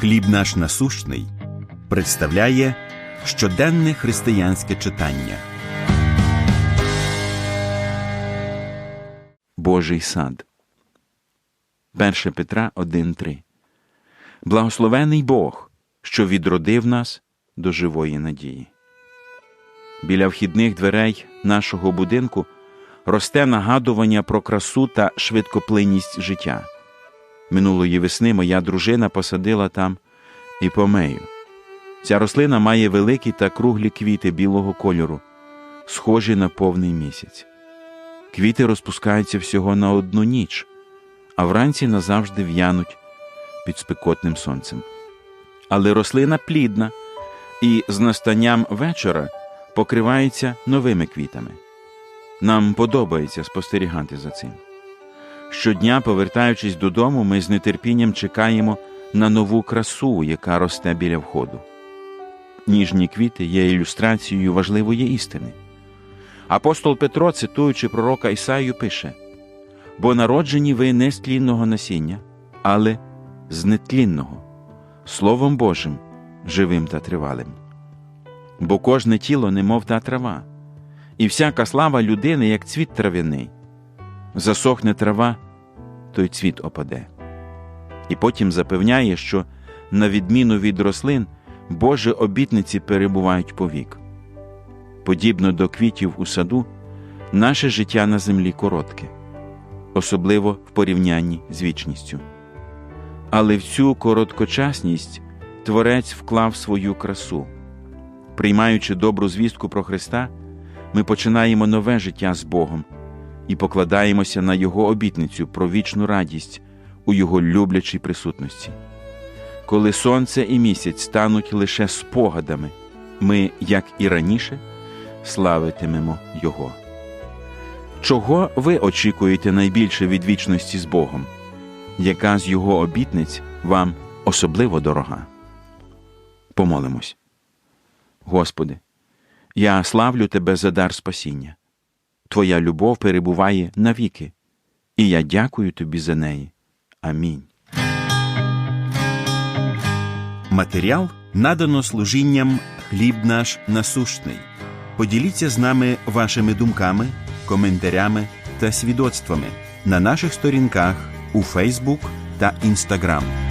Хліб наш насущний представляє щоденне християнське читання. Божий сад. 1 Петра 1.3 Благословений Бог, що відродив нас до живої надії. Біля вхідних дверей нашого будинку росте нагадування про красу та швидкоплинність життя. Минулої весни моя дружина посадила там іпомею. Ця рослина має великі та круглі квіти білого кольору, схожі на повний місяць. Квіти розпускаються всього на одну ніч, а вранці назавжди в'януть під спекотним сонцем. Але рослина плідна і з настанням вечора покривається новими квітами. Нам подобається спостерігати за цим. Щодня, повертаючись додому, ми з нетерпінням чекаємо на нову красу, яка росте біля входу. Ніжні квіти є ілюстрацією важливої істини. Апостол Петро, цитуючи пророка Ісаю, пише: Бо народжені ви не з тлінного насіння, але з нетлінного, Словом Божим, живим та тривалим. Бо кожне тіло, немов та трава, і всяка слава людини, як цвіт трав'яний. Засохне трава, той цвіт опаде. І потім запевняє, що, на відміну від рослин, Божі обітниці перебувають повік. Подібно до квітів у саду, наше життя на землі коротке, особливо в порівнянні з вічністю. Але в цю короткочасність Творець вклав свою красу. Приймаючи добру звістку про Христа, ми починаємо нове життя з Богом і покладаємося на Його обітницю про вічну радість у Його люблячій присутності. Коли сонце і місяць стануть лише спогадами, ми, як і раніше, славитимемо Його. Чого ви очікуєте найбільше від вічності з Богом? Яка з Його обітниць вам особливо дорога? Помолимось. Господи, я славлю Тебе за дар спасіння. Твоя любов перебуває навіки, і я дякую Тобі за неї. Амінь. Матеріал надано служінням Хліб наш насущний. Поділіться з нами вашими думками, коментарями та свідоцтвами на наших сторінках у Фейсбук та Інстаграм.